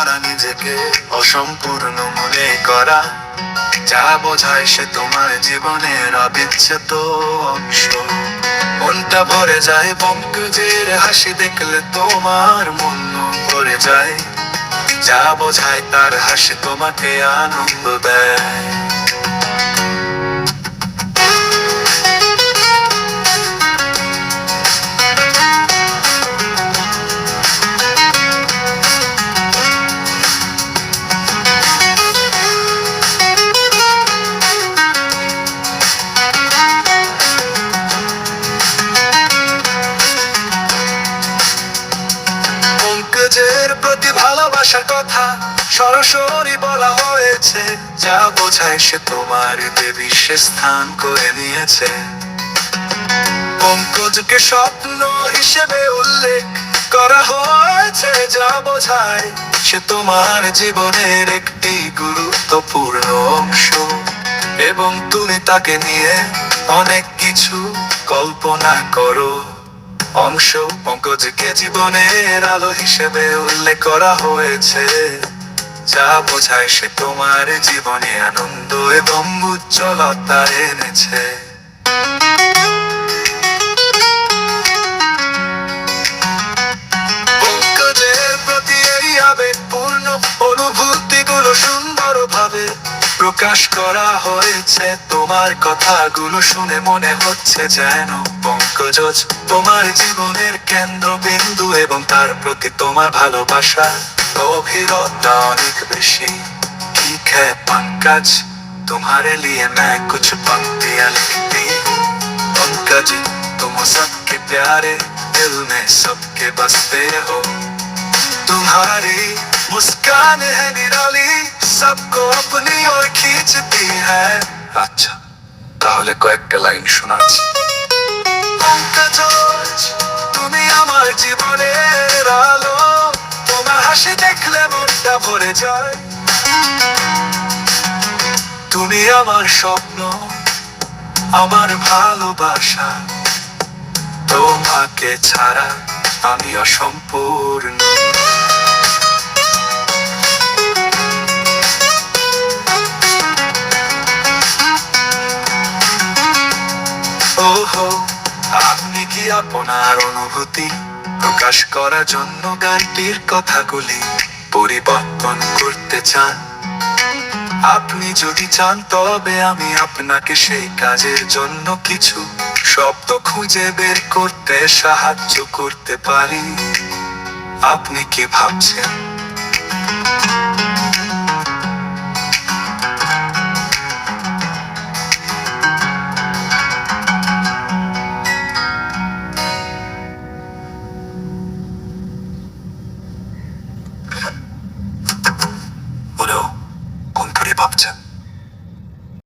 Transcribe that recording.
নিজেকে অসম্পূর্ণ মনে করা। যা বোঝায় সে তোমার জীবনের অবিচ্ছেদ অংশ। মনটা ভরে যায়, পঙ্কজের হাসি দেখলে তোমার মন ভরে যায়। যা বোঝায় তার হাসি তোমাকে আনন্দ দেয়। পঙ্কজের প্রতি ভালোবাসার কথা সরাসরি বলা হয়েছে। যা বোঝায় সে তোমার দেবী সে স্থান করে নিয়েছে। পঙ্কজকে স্বপ্ন হিসেবে উল্লেখ করা হয়েছে, যা বোঝায় সে তোমার জীবনের একটি গুরুত্বপূর্ণ অংশ। এবং তুমি তাকে নিয়ে অনেক কিছু কল্পনা করো। অংশ পঙ্কজকে জীবনের আলো হিসেবে উল্লেখ করা হয়েছে। যা বোঝায় সে তোমার জীবনে আনন্দ এবং উজ্জ্বলতা এনেছে। প্রকাশ করা হয়েছে তোমার কথাগুলো শুনে মনে হচ্ছে যেন পঙ্কজ তোমার জীবনের কেন্দ্রবিন্দু এবং তার প্রতি তোমার ভালোবাসা গভীরতা অনেক বেশি ঠিক है पंकज तुम्हारे लिए मैं कुछ पंक्तियां लिखती हूँ पंकज तुम सबके प्यारे दिल में सबके बसते हो तुम्हारी मुस्कान है निराली सबको अपनी ओर বেঁচেতি হ্যাঁ। আচ্ছা তাহলে কয়েকটা লাইন শোনাচ্ছি। তুমি আমার জীবনের আলো। তোমার হাসি দেখলে মনটা ভরে যায়। তুমি আমার স্বপ্ন, আমার ভালোবাসা। তোমাকে ছাড়া আমি অসম্পূর্ণ। আপনি কি আপনার অনুভূতি? প্রকাশ করার জন্য গানটির কথাগুলি পরিবর্তন করতে চান। আপনি যদি চান, তবে আমি আপনাকে সেই কাজের জন্য কিছু শব্দ খুঁজে বের করতে সাহায্য করতে পারি। আপনি কি ভাবছেন? বলেও কোন করে ভাবছেন